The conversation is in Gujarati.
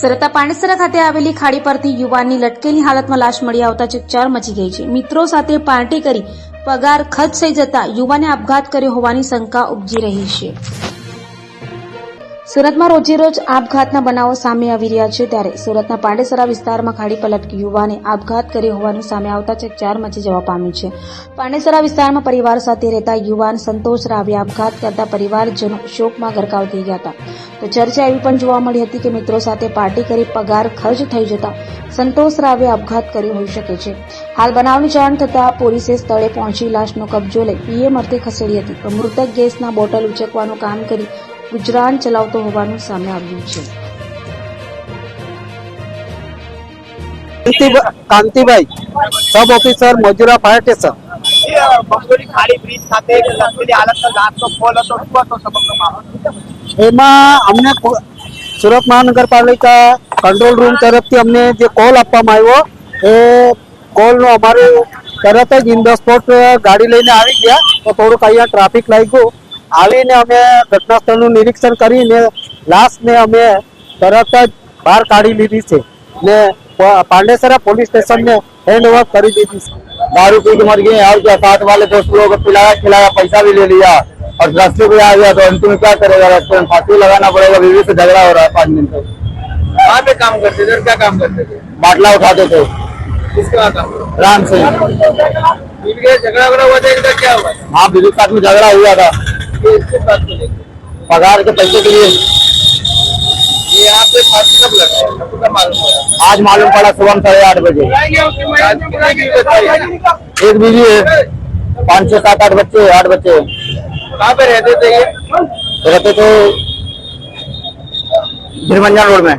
સુરતના પાણીસરા ખાતે આવેલી ખાડી પરથી યુવાનની લટકેલી હાલતમાં લાશ મળી આવતા ચકચાર મચી ગઈ છે. મિત્રો સાથે પાર્ટી કરી પગાર ખર્ચ થઈ જતા યુવાને આપઘાત કર્યો હોવાની શંકા ઉપજી રહી છે. સુરતમાં રોજેરોજ આપઘાતના બનાવો સામે આવી રહ્યા છે ત્યારે સુરતના પાંડેસરા વિસ્તારમાં ખાડી પર યુવાને આપઘાત કર્યો હોવાનું સામે આવતા ચકચાર મચી જવા પામ્યું છે. પાંડેસરા વિસ્તારમાં પરિવાર સાથે રહેતા યુવાન સંતોષ રાવે આપઘાત કરતા પરિવારજનો શોકમાં ગરકાવ થઈ ગયા હતા. તો ચર્ચા એવી પણ જોવા મળી હતી કે મિત્રો સાથે પાર્ટી કરી પગાર ખર્ચ થઈ જતા સંતોષ રાવે આપઘાત કર્યો હોઈ શકે છે. હાલ બનાવની જાણ થતાં પોલીસે સ્થળે પહોંચી લાશનો કબજો લઈ પીએમ અર્થે ખસેડી હતી. તો મૃતક ગેસના બોટલ ઉચકવાનું કામ કરી ગુજરાન ચલાવતો હોવાનું સામે આવ્યું છે. Kantibhai sub officer Majura fire station એમાં અમને સુરત મહાનગરપાલિકા કંટ્રોલ રૂમ તરફથી અમને જે કોલ આપવામાં આવ્યો એ કોલનો અમારે તરત જ ઇન ધ સ્પોટ ગાડી લઈને આવી ગયા. તો થોડુંક અહીંયા ટ્રાફિક લાગ્યું. આવીને અમે ઘટના સ્થળનું નિરીક્ષણ કરીને લાશને અમે તરત જ બહાર કાઢી લીધી છે ને પ- પાંડેસરા પોલીસ સ્ટેશનને હેન્ડ ઓવર કરી દીધી છે दारू पी के मर गए और क्या साथ वाले दोस्त लोगों को पिलाया खिलाया पैसा भी ले लिया और रास्ते पे आ गया तो अंतिम में क्या करेगा रास्ते में फांसी लगाना पड़ेगा बीवी से झगड़ा हो रहा है पाँच दिन से कहाँ पे काम करते थे और क्या काम करते थे बाटला उठाते थे किसके वहाँ काम राम से मिल गए झगड़ा वगड़ा हुआ था इधर क्या हुआ हाँ बीवी के साथ में झगड़ा हुआ था पगार के पैसे के लिए। ये यहाँ पे कब लगा है? मालूम आज मालूम पड़ा सुबह साढ़े आठ बजे? एक बीवी है। पाँच छह सात आठ बच्चे आठ बच्चे कहाँ पे रहते थे ये? रहते थे भीरमंजन रोड में।